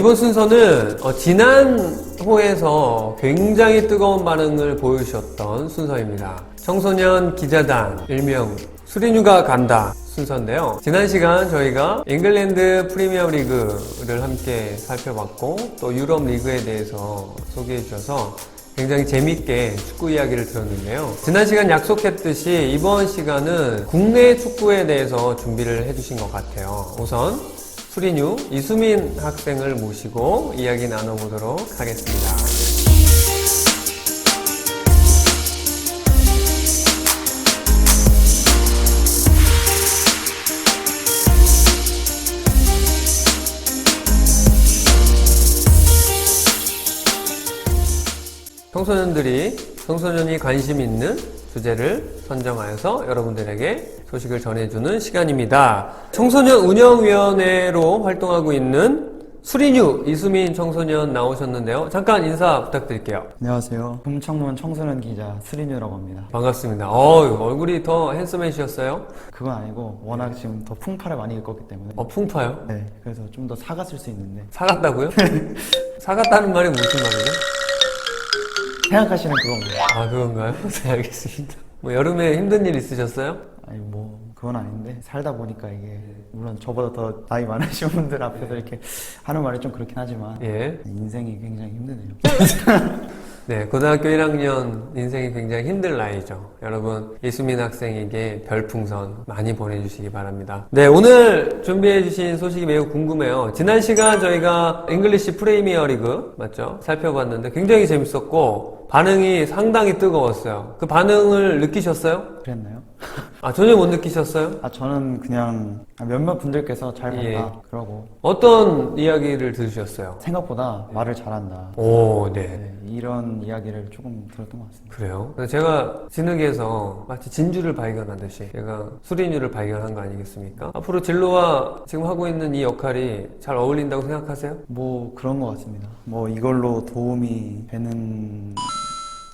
이번 순서는 어, 지난 호에서 굉장히 뜨거운 반응을 보여주셨던 순서입니다. 청소년 기자단 일명 수리뉴가 간다 순서인데요. 지난 시간 저희가 잉글랜드 프리미어 리그를 함께 살펴봤고 또 유럽 리그에 대해서 소개해 주셔서 굉장히 재밌게 축구 이야기를 들었는데요. 지난 시간 약속했듯이 이번 시간은 국내 축구에 대해서 준비를 해주신 것 같아요. 우선 수리뉴 이수민 학생을 모시고 이야기 나눠보도록 하겠습니다. 청소년들이 청소년이 관심 있는 주제를 선정하여서 여러분들에게 소식을 전해주는 시간입니다. 청소년 운영위원회로 활동하고 있는 수리뉴 이수민 청소년 나오셨는데요. 잠깐 인사 부탁드릴게요. 안녕하세요. 금창문 청소년 기자 스리뉴라고 합니다. 반갑습니다. 어, 얼굴이 더 핸섬해지셨어요? 그건 아니고 워낙 지금 더 풍파를 많이 겪었기 때문에 어, 풍파요? 네 그래서 좀 더 사갔을 수 있는데 사갔다고요? 사갔다는 말이 무슨 말이에요? 생각하시는 그겁니다. 아, 그건가요? 네, 알겠습니다. 뭐, 여름에 힘든 일 있으셨어요? 아니 뭐 그건 아닌데 살다 보니까 이게 물론 저보다 더 나이 많으신 분들 앞에서 이렇게 하는 말이 좀 그렇긴 하지만 예. 인생이 굉장히 힘드네요. 네, 고등학교 1학년 인생이 굉장히 힘들 나이죠. 여러분, 이수민 학생에게 별풍선 많이 보내주시기 바랍니다. 네, 오늘 준비해주신 소식이 매우 궁금해요. 지난 시간 저희가 잉글리시 프리미어 리그, 맞죠? 살펴봤는데 굉장히 재밌었고, 반응이 상당히 뜨거웠어요. 그 반응을 느끼셨어요? 그랬나요? 아, 전혀 못 느끼셨어요? 아 저는 그냥 몇몇 분들께서 잘 봤다 예. 그러고 어떤 이야기를 들으셨어요? 생각보다 말을 잘한다. 오, 네. 네, 이런 이야기를 조금 들었던 것 같습니다. 그래요? 제가 진흙에서 마치 진주를 발견하듯이 제가 수리뉴를 발견한 거 아니겠습니까? 앞으로 진로와 지금 하고 있는 이 역할이 잘 어울린다고 생각하세요? 뭐 그런 것 같습니다. 뭐 이걸로 도움이 되는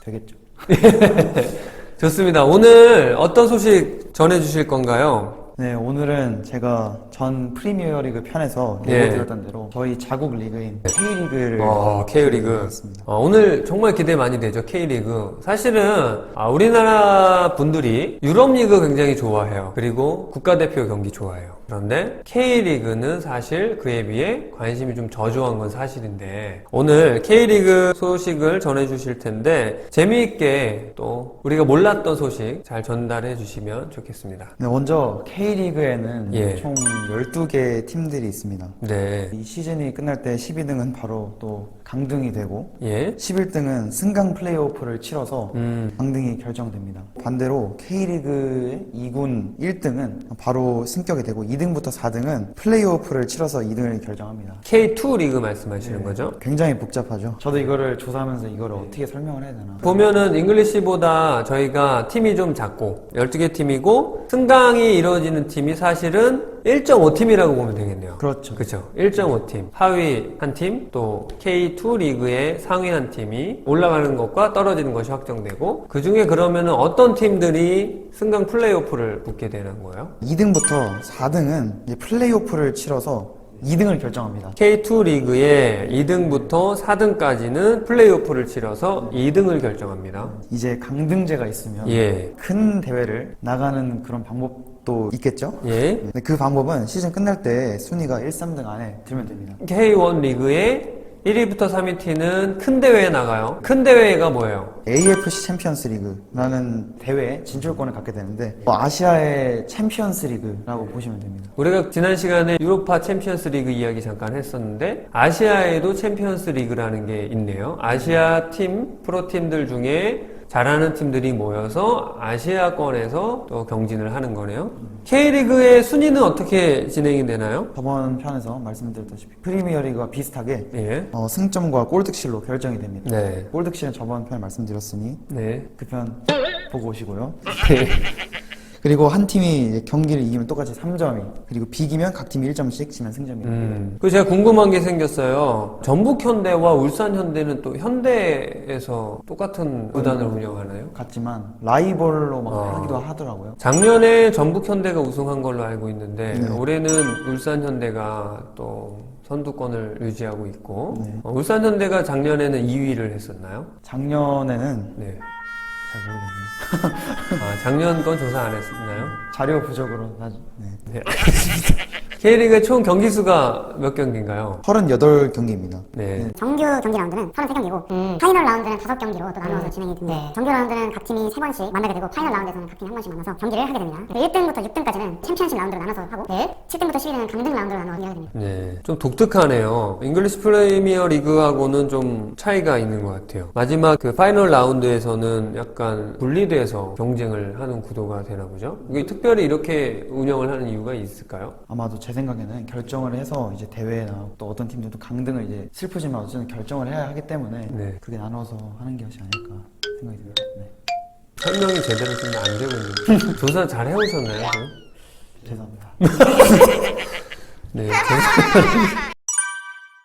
되겠죠. 좋습니다. 오늘 어떤 소식 전해주실 건가요? 네, 오늘은 제가 전 프리미어리그 편에서 예. 예고 드렸던 대로 저희 자국 리그인 K리그를 어, K리그. 어, 오늘 정말 기대 많이 되죠, K리그. 사실은, 아, 우리나라 분들이 유럽리그 굉장히 좋아해요. 그리고 국가대표 경기 좋아해요. 그런데 K리그는 사실 그에 비해 관심이 좀 저조한 건 사실인데, 오늘 K리그 소식을 전해주실 텐데, 재미있게 또 우리가 몰랐던 소식 잘 전달해 주시면 좋겠습니다. 네, 먼저 K 리그에는 예. 총 12개 팀들이 있습니다. 네. 이 시즌이 끝날 때 12등은 바로 또 강등이 되고 예. 11등은 승강 플레이오프를 치러서 음, 강등이 결정됩니다. 반대로 K리그의 2군 1등은 바로 승격이 되고 2등부터 4등은 플레이오프를 치러서 2등을 결정합니다. K2 리그 말씀하시는 거죠? 굉장히 복잡하죠. 저도 이거를 조사하면서 이거를 어떻게 설명을 해야 되나. 보면은 잉글리시보다 저희가 팀이 좀 작고 12개 팀이고 승강이 이루어지는 팀이 사실은 1.5팀이라고 보면 되겠네요. 그렇죠. 그렇죠. 1.5팀. 하위 한 팀, 또 K2 리그의 상위 한 팀이 올라가는 것과 떨어지는 것이 확정되고 그 중에 그러면은 어떤 팀들이 승강 플레이오프를 붙게 되는 거예요? 2등부터 4등은 이제 플레이오프를 치러서 2등을 결정합니다. K2 리그의 2등부터 4등까지는 플레이오프를 치러서 2등을 결정합니다. 이제 강등제가 있으면 예. 큰 대회를 나가는 그런 방법 도 있겠죠? 예. 네, 그 방법은 시즌 끝날 때 순위가 1, 3등 안에 들면 됩니다. K1 리그의 1위부터 3위 팀은 큰 대회에 나가요. 큰 대회가 뭐예요? AFC 챔피언스 리그라는 대회에 진출권을 갖게 되는데 뭐 아시아의 챔피언스 리그라고 보시면 됩니다. 우리가 지난 시간에 유로파 챔피언스 리그 이야기 잠깐 했었는데 아시아에도 챔피언스 리그라는 게 있네요. 아시아 팀, 프로팀들 중에 잘하는 팀들이 모여서 아시아권에서 또 경진을 하는 거네요. K리그의 순위는 어떻게 진행이 되나요? 저번 편에서 말씀드렸다시피 프리미어리그와 비슷하게 예. 어, 승점과 골득실로 결정이 됩니다. 네. 골득실은 저번 편에 말씀드렸으니 네. 그 편 보고 오시고요. 그리고 한 팀이 경기를 이기면 똑같이 3점이 그리고 비기면 각 팀이 1점씩 지면 승점입니다. 음. 그 제가 궁금한 게 생겼어요. 전북 현대와 울산 현대는 또 현대에서 똑같은 구단을 운영하나요? 같지만 라이벌로 막 아. 하기도 하더라고요. 작년에 전북 현대가 우승한 걸로 알고 있는데 네. 올해는 울산 현대가 또 선두권을 유지하고 있고 네. 어, 울산 현대가 작년에는 2위를 했었나요? 작년에는 네. 잘 모르겠네요. 아, 작년 건 조사 안 했나요? 자료 부족으로 나중 네. 네, 알겠습니다. K리그 총 경기 수가 몇 경기인가요? 38경기입니다. 네. 정규 경기 라운드는 33경기고 파이널 라운드는 5경기로 또 나누어서 진행이 됩니다. 정규 라운드는 각 팀이 3번씩 만나게 되고 파이널 라운드에서는 각 팀이 한 번씩 만나서 경기를 하게 됩니다. 그리고 1등부터 6등까지는 챔피언십 라운드로 나눠서 하고 7등부터 10위는 강등 라운드로 나눠서 하게 됩니다. 네, 좀 독특하네요. 잉글리시 프리미어 리그하고는 좀 차이가 있는 것 같아요. 마지막 그 파이널 라운드에서는 약간 분리돼서 경쟁을 하는 구도가 되나 보죠? 이게 특별히 이렇게 운영을 하는 이유가 있을까요? 아마도 제 생각에는 결정을 해서 이제 대회나 또 어떤 팀들도 강등을 이제 슬프지만 어쨌든 결정을 해야 하기 때문에 네. 그게 나눠서 하는 것이 아닐까 생각이 듭니다. 네. 설명이 제대로 좀 안 되고 있는데 조사 잘 해오셨나요? 죄송합니다. 네, 죄송합니다.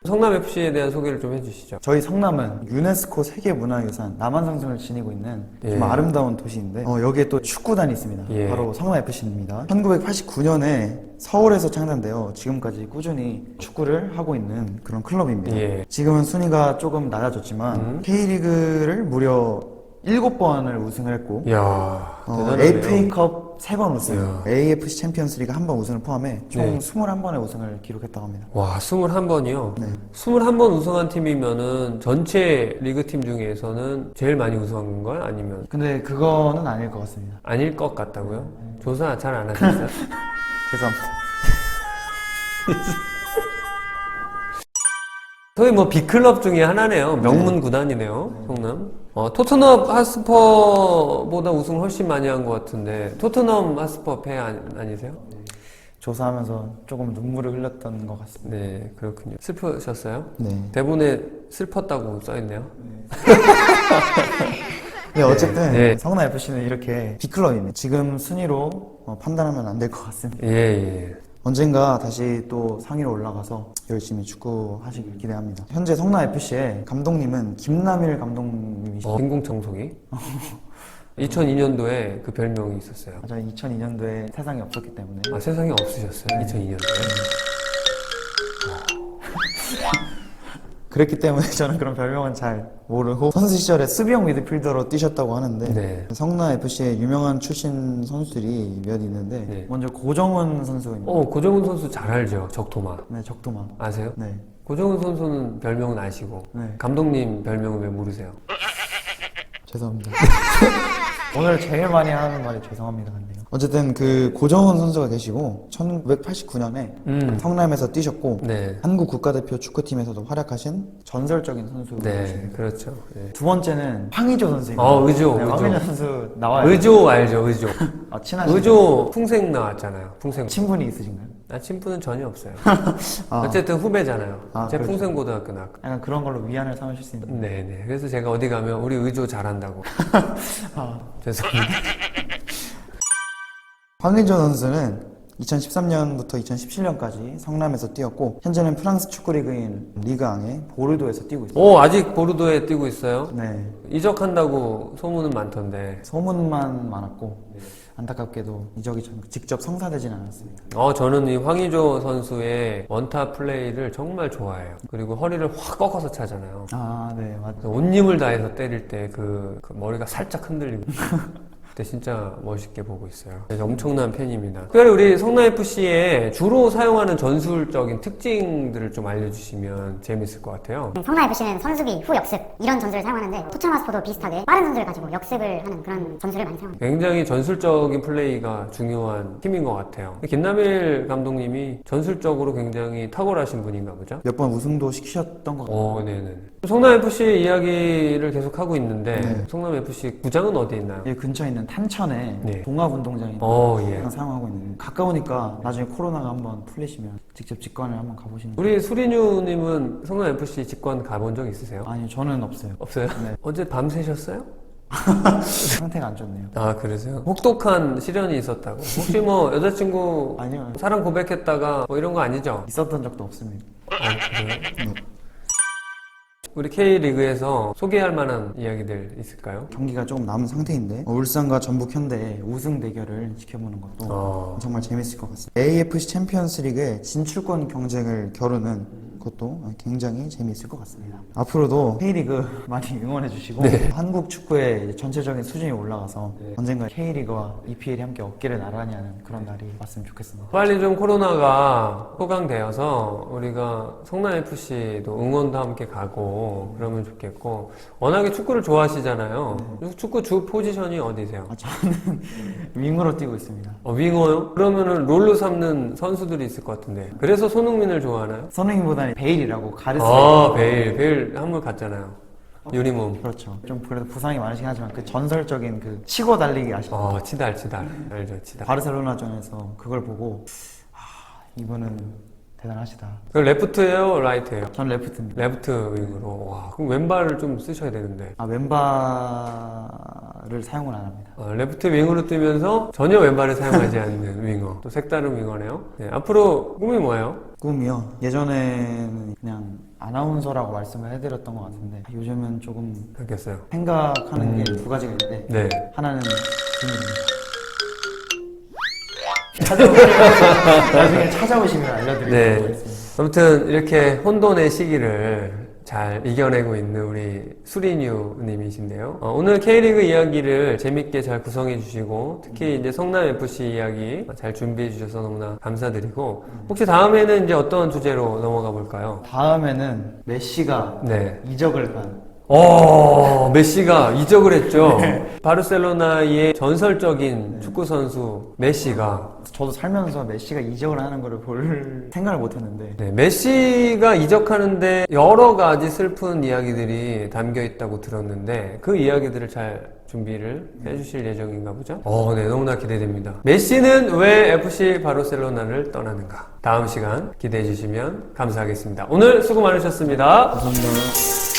성남 FC에 대한 소개를 좀 해주시죠. 저희 성남은 유네스코 세계문화유산 남한상선을 지니고 있는 좀 예. 아름다운 도시인데 어, 여기에 또 축구단이 있습니다. 예. 바로 성남FC입니다. 1989년에 서울에서 창단되어 지금까지 꾸준히 축구를 하고 있는 그런 클럽입니다. 예. 지금은 순위가 조금 낮아졌지만 음. K리그를 무려 7번을 우승을 했고 이야, 어, 대단하네요. FA컵 3번 우승, 이야. AFC 챔피언스리그 한 번 우승을 포함해 총 네. 21번의 우승을 기록했다고 합니다. 와, 21번이요? 네. 21번 우승한 팀이면은 전체 리그 팀 중에서는 제일 많이 우승한 건가요? 아니면 근데 그거는 아닐 것 같습니다. 아닐 것 같다고요? 조사 잘 안 하셨어요? 죄송합니다. 소위 뭐 B클럽 중에 하나네요. 명문 구단이네요. 성남. 어, 토트넘 하스퍼보다 우승을 훨씬 많이 한 것 같은데 토트넘 하스퍼 패 아니, 아니 세요? 조사하면서 조금 눈물을 흘렸던 것 같습니다. 네, 그렇군요. 슬프셨어요? 네. 대본에 슬펐다고 써있네요. 네, 어쨌든 네. 성남 FC는 이렇게 B클럽입니다. 지금 순위로 어, 판단하면 안 될 것 같습니다. 예, 예. 언젠가 다시 또 상위로 올라가서 열심히 축구하시길 기대합니다. 현재 성남 FC의 감독님은 김남일 감독님이시죠. 어, 인공청소기. 2002년도에 그 별명이 있었어요. 저는 2002년도에 세상에 없었기 때문에 아, 세상에 없으셨어요? 2002년도에? 그랬기 때문에 저는 그런 별명은 잘 모르고 선수 시절에 수비형 미드필더로 뛰셨다고 하는데 네. 성남 FC에 유명한 출신 선수들이 몇 있는데 네. 먼저 고정훈 선수입니다. 어, 고정훈 선수 잘 알죠? 적토마. 네, 적도마. 아세요? 네. 고정훈 선수는 별명은 아시고 네. 감독님 별명은 왜 모르세요? 죄송합니다. 오늘 제일 많이 하는 말이 죄송합니다 같네요. 어쨌든 그 고정훈 선수가 계시고 1989년에 음. 성남에서 뛰셨고 네. 한국 국가대표 축구팀에서도 활약하신 전설적인 선수입니다. 네, 그렇죠. 네. 두 번째는 황의조 선수입니다. 어, 의조, 네, 의조. 황의조 선수 나와요. 의조 알죠, 의조. 아, 친하신 의조 풍생 나왔잖아요. 풍생. 친분이 있으신가요? 나 친분은 전혀 없어요. 아. 어쨌든 후배잖아요. 아, 제 그렇죠. 풍생고등학교 나왔고. 약간 그런 걸로 위안을 삼으실 수 있는. 네네. 그래서 제가 어디 가면 우리 의조 잘한다고. 아. 죄송합니다. 황의조 선수는 2013년부터 2017년까지 성남에서 뛰었고 현재는 프랑스 축구리그인 리그 앙의 보르도에서 뛰고 있습니다. 오, 아직 보르도에 뛰고 있어요? 네, 이적한다고 소문은 많던데. 소문만 많았고 안타깝게도 이적이 전- 직접 성사되진 않았습니다. 어, 저는 이 황의조 선수의 원타 플레이를 정말 좋아해요. 그리고 허리를 확 꺾어서 차잖아요. 아, 네, 맞. 그래서 온 힘을 다해서 때릴 때 그 머리가 살짝 흔들리고. 그때 진짜 멋있게 보고 있어요. 엄청난 팬입니다. 특별히 우리 성남FC에 주로 사용하는 전술적인 특징들을 좀 알려주시면 재밌을 것 같아요. 성남 FC는 선수비, 후 역습 이런 전술을 사용하는데 토트넘하스포도 비슷하게 빠른 선수를 가지고 역습을 하는 그런 전술을 많이 사용합니다. 굉장히 전술적인 플레이가 중요한 팀인 것 같아요. 김남일 감독님이 전술적으로 굉장히 탁월하신 분인가 보죠? 몇 번 우승도 시키셨던 것 같아요. 어, 네네. 성남FC 이야기를 계속 하고 있는데, 네. 성남FC 구장은 어디 있나요? 이 근처에 있는 탄천에 네. 동합운동장이 어, 예. 항상 사용하고 있는 가까우니까 나중에 코로나가 한번 풀리시면 직접 직관을 한번 가보시는 거 우리 수리뉴님은 성남FC 직관 가본 적 있으세요? 아니요 저는 없어요 없어요? 네. 어제 밤 새셨어요? 상태가 안 좋네요 아, 그러세요? 혹독한 시련이 있었다고. 혹시 뭐 여자친구 아니요 사랑 고백했다가 뭐 이런 거 아니죠? 있었던 적도 없습니다 아, 그래요? 우리 K리그에서 소개할 만한 이야기들 있을까요? 경기가 조금 남은 상태인데 어, 울산과 전북 현대의 우승 대결을 지켜보는 것도 어. 정말 재밌을 것 같습니다 AFC 챔피언스 리그의 진출권 경쟁을 겨루는 것도 굉장히 재미있을 것 같습니다. 앞으로도 K리그 많이 응원해 주시고 네. 한국 축구의 전체적인 수준이 올라가서 언젠가 K리그와 EPL이 함께 어깨를 나란히 하는 그런 날이 왔으면 좋겠습니다. 빨리 좀 코로나가 소강되어서 우리가 성남FC도 응원도 함께 가고 그러면 좋겠고 워낙에 축구를 좋아하시잖아요. 축구 주 포지션이 어디세요? 아, 저는 윙으로 뛰고 있습니다. 어, 윙어요? 그러면은 롤로 삼는 선수들이 있을 것 같은데 그래서 손흥민을 좋아하나요? 선행보다는 베일이라고 가르스 아 베일. 베일 한번 갔잖아요. 유니몸. 그렇죠. 좀 그래도 부상이 많으시긴 하지만 그 전설적인 그 치고 달리기 아시죠? 어 치달 치달. 알죠 치달. 바르셀로나전에서 그걸 보고 아, 이분은 대단하시다. 그 레프트예요 라이트예요? 전 레프트입니다. 레프트 윙으로 와 그럼 왼발을 좀 쓰셔야 되는데 아 왼발을 사용을 안 합니다. 어, 레프트 윙으로 뛰면서 전혀 왼발을 사용하지 않는 윙어 또 색다른 윙어네요 네, 앞으로 꿈이 뭐예요? 꿈이요. 예전에는 그냥 아나운서라고 말씀을 해드렸던 것 같은데 요즘은 조금 알겠어요 생각하는 게 두 가지가 있는데 네 하나는 비밀입니다. 찾아오시면 나중에 찾아오시면 알려드리도록 네. 아무튼 이렇게 혼돈의 시기를 잘 이겨내고 있는 우리 수리뉴 님이신데요. 어, 오늘 K리그 이야기를 재밌게 잘 구성해 주시고 특히 이제 성남 FC 이야기 잘 준비해 주셔서 너무나 감사드리고 혹시 다음에는 이제 어떤 주제로 넘어가 볼까요? 다음에는 메시가 네. 이적을 간 어, 메시가 이적을 했죠. 바르셀로나의 전설적인 축구 선수 메시가 저도 살면서 메시가 이적을 하는 거를 볼 생각을 못 했는데 네, 메시가 이적하는데 여러 가지 슬픈 이야기들이 담겨 있다고 들었는데 그 이야기들을 잘 준비를 해주실 예정인가 보죠? 어, 네, 너무나 기대됩니다. 메시는 왜 FC 바르셀로나를 떠나는가? 다음 시간 기대해 주시면 감사하겠습니다. 오늘 수고 많으셨습니다. 감사합니다.